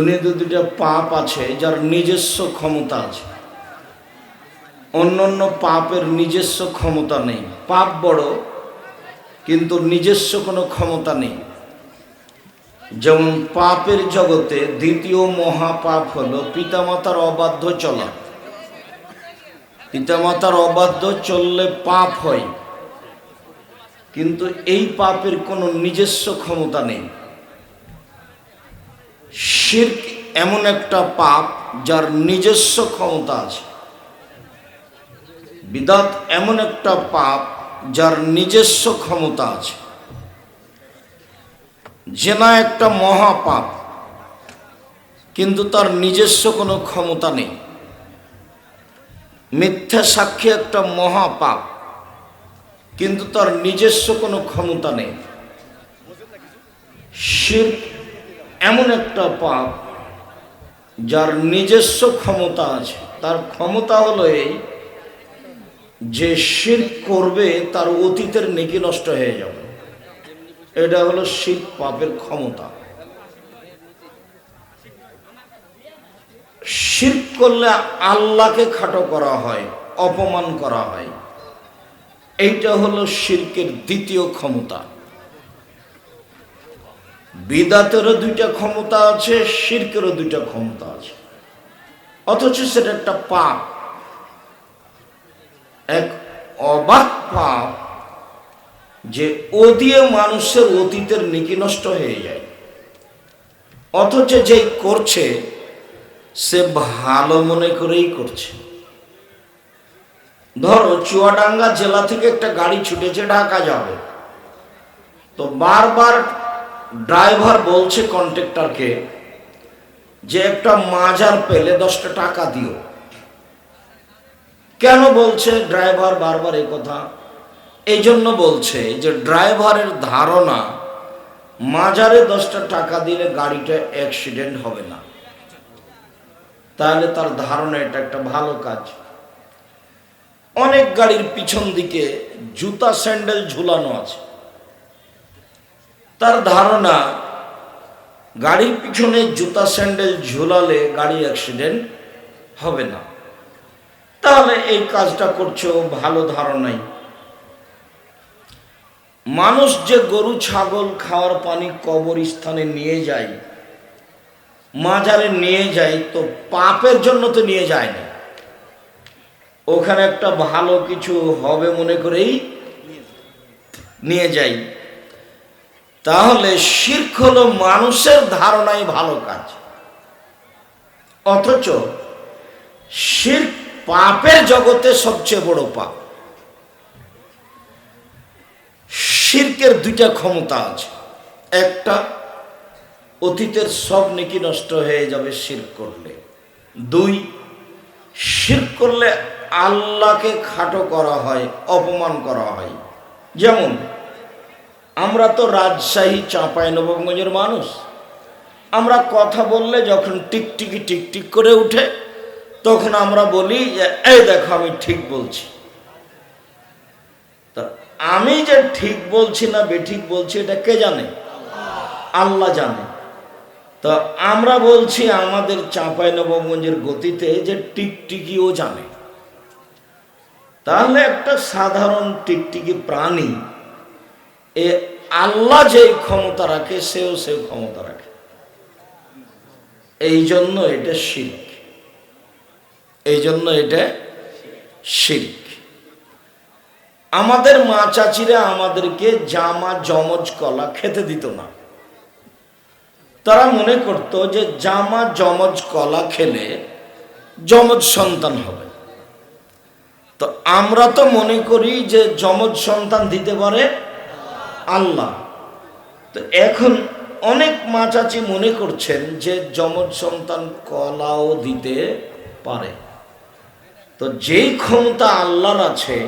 দুনিয়াতে দুটা পাপ আছে, যার নিজস্ব ক্ষমতা আছে। অন্য অন্য পাপের নিজস্ব ক্ষমতা নেই। পাপ বড়, কিন্তু নিজস্ব কোনো ক্ষমতা নেই। যেমন পাপের জগতে দ্বিতীয় মহাপাপ হলো পিতামাতার অবাধ্য চলা। পিতামাতার অবাধ্য চললে পাপ হয়। কিন্তু এই পাপের কোনো নিজস্ব ক্ষমতা নেই। শির্ক এমন একটা পাপ যার নিজস্ব ক্ষমতা আছে। বিদাত এমন একটা পাপ যার নিজস্ব ক্ষমতা আছে। জেনা একটা মহাপাপ, কিন্তু তার নিজস্ব কোনো ক্ষমতা নেই। মিথ্যা সাক্ষী একটা মহাপাপ, কিন্তু তার নিজস্ব কোনো ক্ষমতা নেই। শির্ক এমন একটা পাপ যার নিজস্ব ক্ষমতা আছে। তার ক্ষমতা হলো এই যে শির করবে তার অতীতের নেকি নষ্ট হয়ে যাবে। এটা হলো শির পাপের ক্ষমতা। শির করলে আল্লাহকে খাটো করা হয়, অপমান করা হয়। এইটা হলো শিরকের দ্বিতীয় ক্ষমতা। বিদাতেরও দুইটা ক্ষমতা আছে, শিরকেরও দুইটা ক্ষমতা আছে। অথচ সেটা একটা পাপ। এক অবাক পাপ যে ও দিয়ে মানুষের অতীতের নিকি নষ্ট হয়ে যায়। অথচ যেই করছে, সে ভালো মনে করেই করছে। ধরো চুয়াডাঙ্গা জেলা থেকে একটা গাড়ি ছুটেছে, ঢাকা যাবে। তো বারবার ড্রাইভার বলছে কন্ট্রাক্টরকে যে একটা মাজার পেলে দশটা টাকা দিও। কেন বলছে ড্রাইভার বারবার এই কথা? এই জন্য বলছে যে ড্রাইভারের ধারণা, মাজারে দশটা টাকা দিলে গাড়িটা অ্যাক্সিডেন্ট হবে না। তাহলে তার ধারণা এটা একটা ভালো কাজ। অনেক গাড়ির পিছন দিকে জুতা স্যান্ডেল ঝুলানো আছে। তার ধারণা, গাড়ির পিছনে জুতা, স্যান্ডেল ঝুলালে গাড়ি অ্যাক্সিডেন্ট হবে না। তাহলে এই কাজটা করছে ও, ভালো ধারণাই। মানুষ যে গরু, ছাগল খাওয়ার পানি কবর স্থানে নিয়ে যায়, মাজারে নিয়ে যায়, তো পাপের জন্য তো নিয়ে যায় না ওখানে একটা ভালো কিছু হবে মনে করেই নিয়ে যাই তাহলে শির্ক হলো মানুষের ধারণাই ভালো কাজ। অথচ শির্ক পাপের জগতে সবচেয়ে বড় পাপ। শির্কের দুইটা ক্ষমতা আছে। একটা, অতীতের সব নেকি নষ্ট হয়ে যাবে শির করলে। দুই, শির করলে আল্লাহকে খাটো করা হয়, অপমান করা হয়। যেমন আমরা তো রাজশাহী চাঁপাই নবগঞ্জের মানুষ। আমরা কথা বললে যখন টিকটিকি টিকটিক করে উঠে, তখন আমরা বলি যে, এই দেখো, আমি ঠিক বলছি। তা আমি যে ঠিক বলছি না বেঠিক বলছি, এটা কে জানে? আল্লাহ জানে। তো আমরা বলছি আমাদের চাঁপাই নবগঞ্জের গতিতে যে টিকটিকিও জানে। তাহলে একটা সাধারণ টিকটিকি প্রাণী এ আল্লাহ যেই ক্ষমতা রাখে, সেও সেও ক্ষমতা রাখে। এই জন্য এটা শির্ক। এই জন্য এটা শির্ক। আমাদের মা চাচিরা আমাদেরকে জামা জমজ কলা খেতে দিত না। তারা মনে করত যে জামা জমজ কলা খেলে জমজ সন্তান হবে। তো আমরা তো মনে করি যে জমজ সন্তান দিতে পারে আল্লাহ। তো এখন অনেক মা চাচি মনে করছেন যে যমজ সন্তান কলাও দিতে পারে। তো যেই ক্ষমতা আল্লাহর আছে,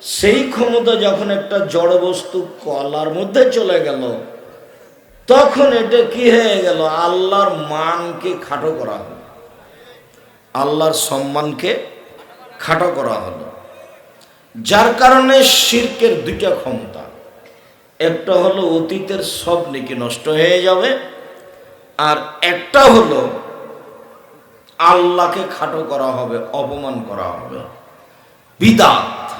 সেই ক্ষমতা যখন একটা জড় বস্তু কলার মধ্যে চলে গেল, তখন এটা কি হয়ে গেল? আল্লাহর মানকে খাটো করা হলো। আল্লাহর সম্মানকে খাটো করা হলো। যার কারণে শির্কের দুইটা ক্ষমতা। একটা হলো অতীতের সব নেকি নষ্ট হয়ে যাবে, আর একটা হলো আল্লাহকে খাটো করা হবে, অপমান করা হবে। বিদাত।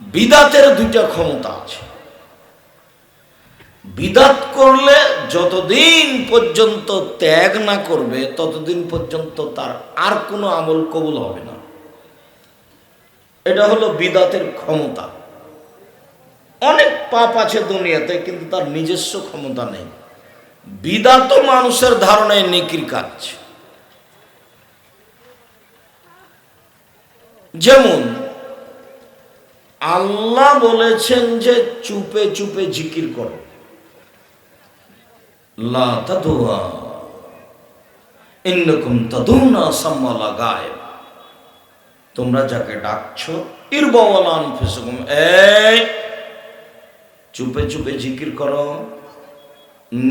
বিদাতের দুইটা ক্ষমতা আছে। বিদাত করলে যতদিন পর্যন্ত ত্যাগ না করবে, ততদিন পর্যন্ত তার আর কোনো আমল কবুল হবে না। এটা হলো বিদাতের ক্ষমতা। অনেক পাপ আছে দুনিয়াতে, কিন্তু তার নিজস্ব ক্ষমতা নেই। বিদাত মানুষের ধারণায় নেকির কাজ। যেমন, আল্লাহ বলেছেন যে চুপে চুপে জিকির করো। তোমরা যাকে ডাকছো ইরবাওয়ালান ফিসুকুম চুপে চুপে জিকির করো।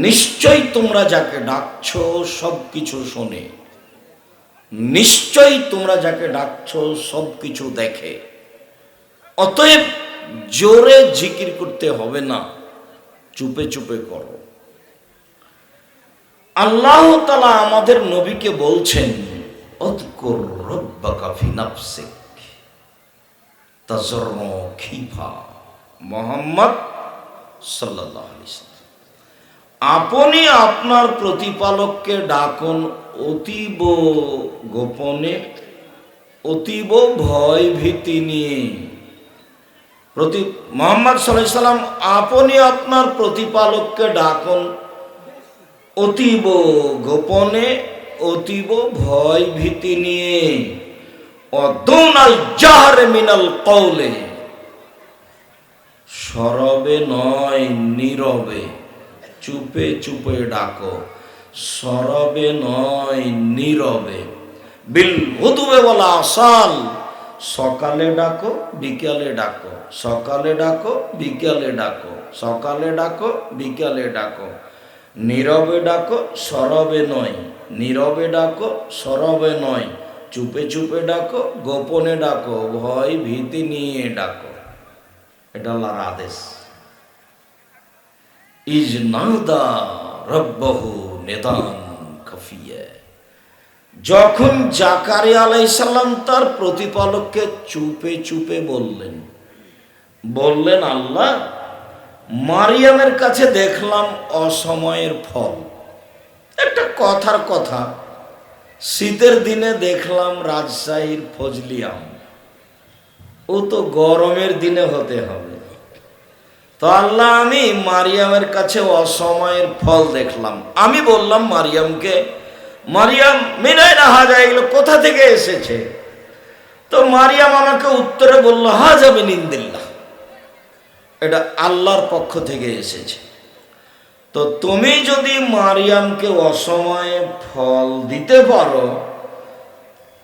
নিশ্চয় তোমরা যাকে ডাকছো সব কিছু শোনে। নিশ্চয়ই তোমরা যাকে ডাকছো সব কিছু দেখে। অতএব জোরে জিকির করতে হবে না, চুপে চুপে করো। আল্লাহ তালা আমাদের নবীকে বলছেন তাজরম খিফা, মোহাম্মদ সাল্লাম। আপনি আপনার প্রতিপালককে ডাকুন অতীব গোপনে, অতীব ভয় ভীতি নিয়ে। প্রতি মোহাম্মদ সাল্লাম, আপনি আপনার প্রতিপালককে ডাকুন অতীব গোপনে, অতীব ভয় ভীতি নিয়ে। অদৌনাল জাহারে মিনাল কৌলে সরবে নয় নীরবে, চুপে চুপে ডাকো। সরবে নয় নীরবে, বিল হুদুবে বলা আসাল। সকালে ডাকো, বিকালে ডাকো। সকালে ডাকো, বিকালে ডাকো। সকালে ডাকো, বিকালে ডাকো। নীরবে ডাকো, সরবে নয়। নীরবে ডাকো, সরবে নয়। চুপে চুপে ডাকো, গোপনে ডাকো। ভয় ভীতি নিয়ে ডাকো। এটা আল্লাহর আদেশ। ইজ নাদা রব্বাহু নেদান যখন জাকারি আলাইসাল্লাম তার প্রতিপালককে চুপে চুপে বললেন বললেন, আল্লাহ, মারিয়ামের কাছে দেখলাম অসময়ের ফল। একটা কথার কথা, শীতের দিনে দেখলাম রাজশাহীর ফজলি আম। ও তো গরমের দিনে হতে হবে। তো আল্লাহ আমি মারিয়ামের কাছে অসময়ের ফল দেখলাম। আমি বললাম, মারিয়ামকে, মারিয়াম মিনায় না হাজা এগুলো কোথা থেকে এসেছে? তো মারিয়াম আমাকে উত্তরে বলল, হাজা মিনিন্দিল্লা এটা আল্লাহর পক্ষ থেকে এসেছে। তো তুমি যদি মারিয়ামকে অসময়ে ফল দিতে পারো,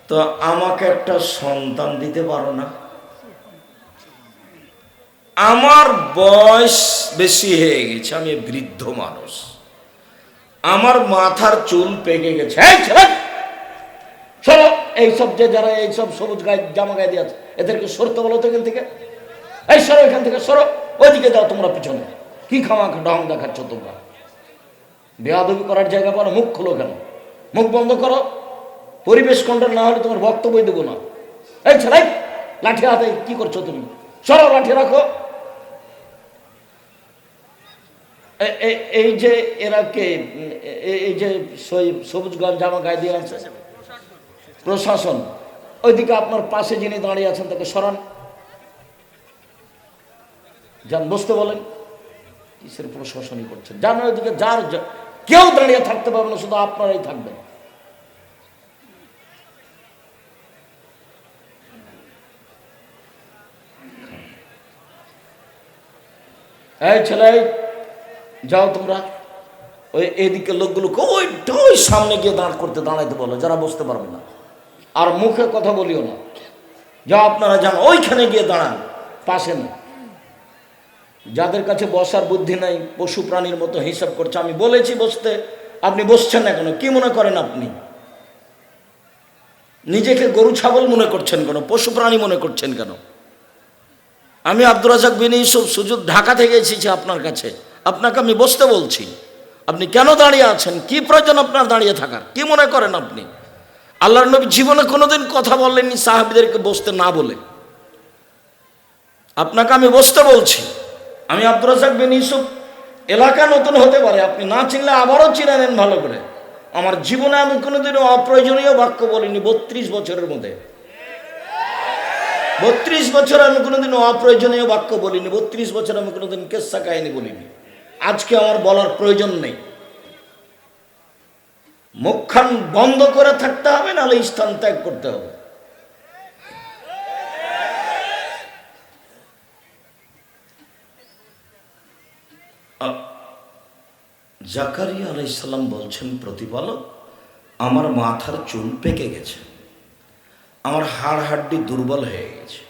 তো আমাকে একটা সন্তান দিতে পারো না? আমার বয়স বেশি হয়ে গেছে, আমি বৃদ্ধ মানুষ। আমার মাথার চুল পেকে গেছে। এইসব যে যারা এইসব সবুজ গায়ে, জামা গায়ে দিয়ে আছে, এদেরকে সরতে বলো তো এখান থেকে। এই সরো এখান থেকে, সরো। ওইদিকে যাও তোমরা পিছনে। কি খামা ঢং দেখাচ্ছ তোমরা? বেয়াদবি করার জায়গা পারো মুখ খোলো কেন? মুখ বন্ধ করো। পরিবেশ কন্ট্রোল না হলে তোমার বক্তব্য দেবো না। এই ছেলে, লাঠি হাতে কি করছ তুমি? সরো, লাঠি রাখো এ- এ- এই যে এরা কে? এই যে সবুজগঞ্জ জামা গায়ে দিয়ে আছে? প্রশাসন। ওইদিকে আপনার পাশে যিনি দাঁড়িয়ে আছেন, তাকে সরান। যান, বসতে বলেন। কিসের প্রশাসনই করছেন যান, ওইদিকে যার কেউ দাঁড়িয়ে থাকতে পারবে না, শুধু আপনারাই থাকবেন। এই ছেলে যাও তোমরা। ওই এদিকে লোকগুলোকে ওই ওই সামনে গিয়ে দাঁড় করতে দাঁড়াইতে বলো, যারা বসতে পারবে না। আর মুখে কথা বলিও না। যা আপনারা যান, ওইখানে গিয়ে দাঁড়ান, পাশে না যাদের কাছে বসার বুদ্ধি নাই, পশু প্রাণীর মতো হিসাব করছে, আমি বলেছি বসতে, আপনি বসছেন না কেন? কি মনে করেন আপনি? নিজেকে গরু, ছাগল মনে করছেন কেন? পশু প্রাণী মনে করছেন কেন? আমি আব্দুর রাজাক বিন ইউসুফ সুযোগ ঢাকা থেকে এসেছি আপনার কাছে। আপনাকে আমি বসতে বলছি। আপনি কেন দাঁড়িয়ে আছেন? কি প্রয়োজন আপনার দাঁড়িয়ে থাকার? কি মনে করেন আপনি? আল্লাহর নবী জীবনে কোনোদিন কথা বললেননি সাহাবিদেরকে বসতে না বলে। আপনাকে আমি বসতে বলছি। আমি আব্দুর রাজাক বিন ইউসুফ এলাকা নতুন হতে পারে। আপনি না চিনলে আবারও চিনে নেন ভালো করে। আমার জীবনে আমি কোনোদিনও অপ্রয়োজনীয় বাক্য বলিনি বত্রিশ বছরের মধ্যে। বত্রিশ বছর আমি কোনোদিন অপ্রয়োজনীয় বাক্য বলিনি। বত্রিশ বছর আমি কোনোদিন কেসা কাহিনী বলিনি। আজকে আমার বলার প্রয়োজন নেই। মুখখান বন্ধ করে থাকতে হবে, নাহলে স্থান ত্যাগ করতে হবে। জাকারিয়া আলাইসাল্লাম বলছেন, প্রতিপালক, আমার মাথার চুল পেকে গেছে। আমার হাড় হাড্ডি দুর্বল হয়ে গেছে।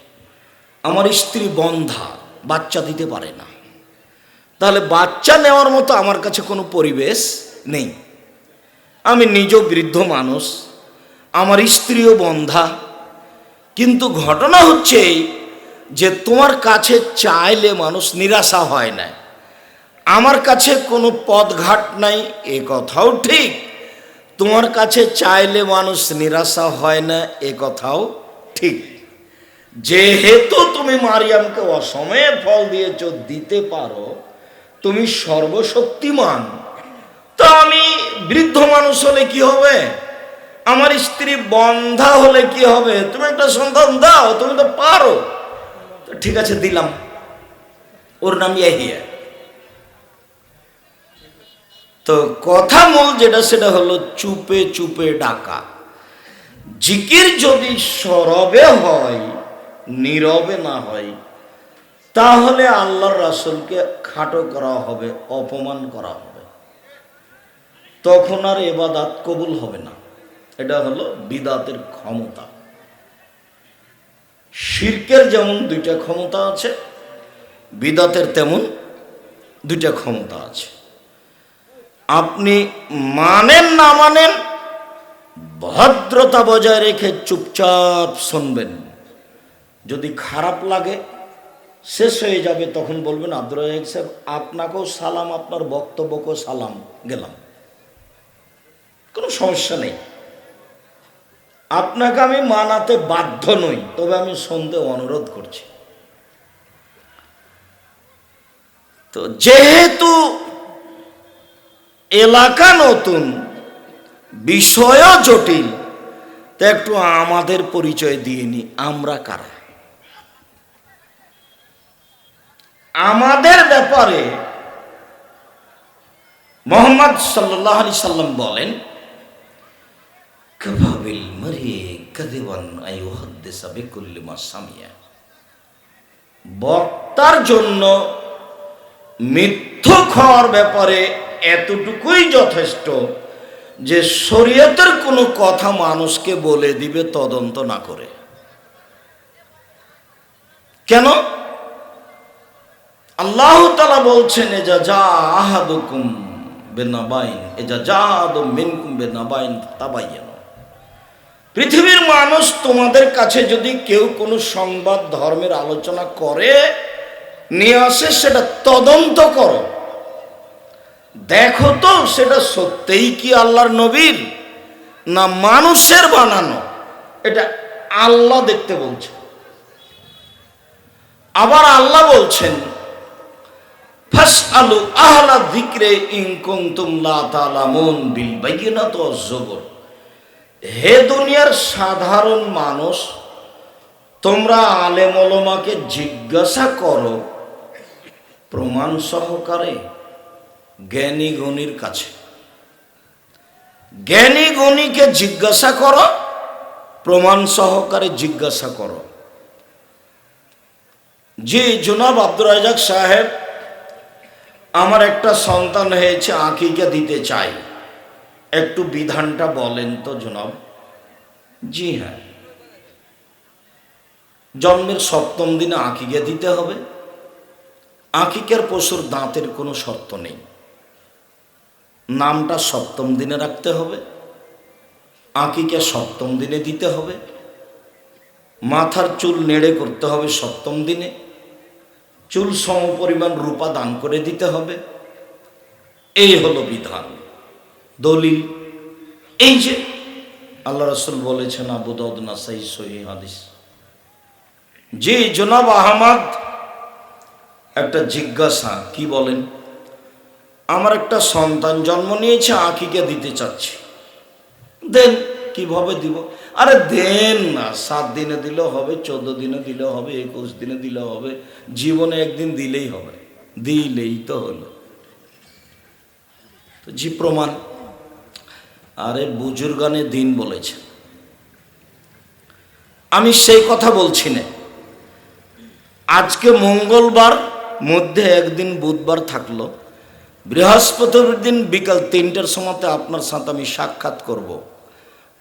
আমার স্ত্রী বন্ধা, বাচ্চা দিতে পারে না। তাহলে বাচ্চা নেওয়ার মতো আমার কাছে কোনো পরিবেশ নেই। আমি নিজ বৃদ্ধ মানুষ, আমার স্ত্রীও বন্ধা। কিন্তু ঘটনা হচ্ছে যে তোমার কাছে চাইলে মানুষ নিরাশা হয় না। আমার কাছে কোনো পথঘাট নাই, এ কথাও ঠিক। তোমার কাছে চাইলে মানুষ নিরাশা হয় না, এ কথাও ঠিক। যেহেতু তুমি মারিয়ামকে অসময়ে ফল দিয়েছ, দিতে পারো তুমি সর্বশক্তিমান। তো আমি বৃদ্ধ মানুষ হলে কি হবে? আমার স্ত্রী বন্ধা হলে কি হবে? তুমি একটা সন্তান দাও, তুমি তো পারো। ঠিক আছে, দিলাম। ওর নাম ইয়াহিয়া। তো কথা মূল যেটা, সেটা হলো চুপে চুপে ডাকা। জিকির যদি সরবে হয়, নীরবে না হয় তাহলে আল্লাহর রাসুলকে খাটো করা হবে, অপমান করা হবে। তখন আর এবাদাত কবুল হবে না। এটা হলো বিদাতের ক্ষমতা। শির্কের যেমন দুইটা ক্ষমতা আছে, বিদাতের তেমন দুইটা ক্ষমতা আছে। আপনি মানেন না মানেন, ভদ্রতা বজায় রেখে চুপচাপ শুনবেন। যদি খারাপ লাগে শেষ হয়ে যাবে, তখন বলবেন আব্দুল রাজাক সাহেব, আপনাকেও সালাম, আপনার বক্তব্যকেও সালাম, গেলাম। কোনো সমস্যা নেই। আপনাকে আমি মানাতে বাধ্য নই, তবে আমি শুনতে অনুরোধ করছি। তো যেহেতু এলাকা নতুন, বিষয়ও জটিল, তা একটু আমাদের পরিচয় দিয়ে নি, আমরা কারা? আমাদের ব্যাপারে মোহাম্মদ সাল্লাহ আলি সাল্লাম বলেন বক্তার জন্য মিথ্যুক হওয়ার ব্যাপারে এতটুকুই যথেষ্ট যে শরীয়তের কোনো কথা মানুষকে বলে দিবে তদন্ত না করে। কেন? আল্লাহ তালা বলছেন এজা যা আহাদুকুম বেনাবাইন যা আদম বেনাবাইন পৃথিবীর মানুষ তোমাদের কাছে যদি কেউ কোনো সংবাদ, ধর্মের আলোচনা করে, নিয়ে আসে, সেটা তদন্ত করো। দেখো তো, সেটা সত্যিই কি আল্লাহর নবীর, না মানুষের বানানো? এটা আল্লাহ দেখতে বলছে। আবার আল্লাহ বলছেন হে দুনিয়ার সাধারণ মানুষ, তোমরা আলেমলমাকে জিজ্ঞাসা করো প্রমাণ সহকারে জ্ঞানী গণির কাছে। জ্ঞানী গণিকে জিজ্ঞাসা করো, প্রমাণ সহকারে জিজ্ঞাসা করো। জি জনাব আব্দুর রাজাক সাহেব আমার একটা সন্তান হয়েছে, আঁকিকে দিতে চাই। একটু বিধানটা বলেন তো জনাব। জি হ্যাঁ। জন্মের সপ্তম দিনে আঁকিকে দিতে হবে। আঁকিকের পশুর দাঁতের কোনো শর্ত নেই। নামটা সপ্তম দিনে রাখতে হবে। আঁকিকে সপ্তম দিনে দিতে হবে। মাথার চুল নেড়ে করতে হবে সপ্তম দিনে। চুল সম পরিমাণ রূপা দান করে দিতে হবে। এই হলো বিধান। দলিল। এই যে আল্লাহ রসুল বলেছেন, আবু দাউদ নাসাই সহি হাদিস। জি জনাব আহমদ একটা জিজ্ঞাসা, কি বলেন? আমার একটা সন্তান জন্ম নিয়েছে আঁকিকে দিতে চাচ্ছি। দেন কীভাবে দিব? আরে দেন না, সাত দিনে দিলেও হবে, চোদ্দ দিনে দিলেও হবে, একুশ দিনে দিলেও হবে, জীবনে একদিন দিলেই হবে, দিলেই তো হলো। জি, প্রমাণ। আরে বুজুর্গানে দিন বলেছে। আমি সেই কথা বলছি না। আজকে মঙ্গলবার মধ্যে একদিন বুধবার থাকল বৃহস্পতির দিন বিকাল তিনটার সময়তে আপনার সাথে আমি সাক্ষাৎ করব।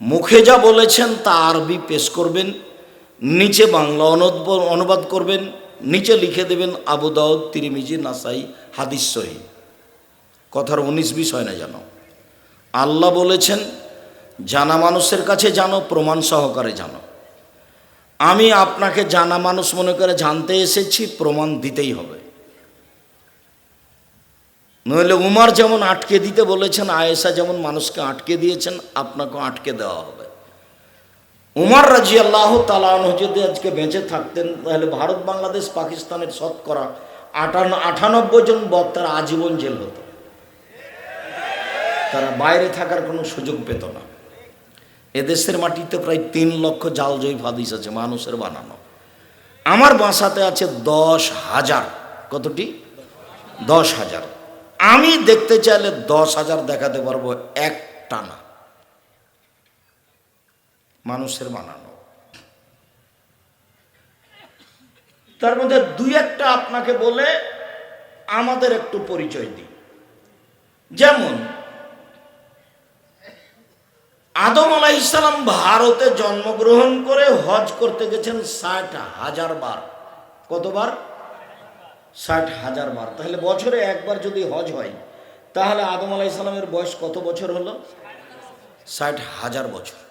মুখে যা বলেছেন তা আরবি পেশ করবেন, নিচে বাংলা অনুবাদ করবেন, নিচে লিখে দেবেন আবু দাউদ, তিরিমিজি, নাসাই, হাদিস সহি। কথার উনিশ বিশ হয় না জানো আল্লাহ বলেছেন, জানা মানুষের কাছে জানো, প্রমাণ সহকারে জানো। আমি আপনাকে জানা মানুষ মনে করে জানতে এসেছি, প্রমাণ দিতেই হবে। নইলে উমার যেমন আটকে দিতে বলেছেন, আয়েশা যেমন মানুষকে আটকে দিয়েছেন, আপনাকেও আটকে দেওয়া হবে। উমার রাজি আল্লাহ তালাহ যদি আজকে বেঁচে থাকতেন, তাহলে ভারত, বাংলাদেশ, পাকিস্তানের শতকরা আটান্ন আটানব্বই জন বক্তার আজীবন জেল হতো। তারা বাইরে থাকার কোনো সুযোগ পেত না। এদেশের মাটিতে প্রায় তিন লক্ষ জাল জয়ী হাদিস আছে, মানুষের বানানো। আমার বাসাতে আছে দশ হাজার। কতটি? দশ হাজার। আমি দেখতে চাইলে দশ হাজার দেখাতে পারব এক টানা মানুষের বানানো। তার মধ্যে দুই একটা আপনাকে বলে আমাদের একটু পরিচয় দিই। যেমন, আদম আলাহ ইসলাম ভারতে জন্মগ্রহণ করে হজ করতে গেছেন ষাট হাজার বার। কতবার? ষাট হাজার বার তাহলে বছরে একবার যদি হজ হয়, তাহলে আদম আলাহ ইসলামের বয়স কত বছর হলো? ষাট হাজার বছর।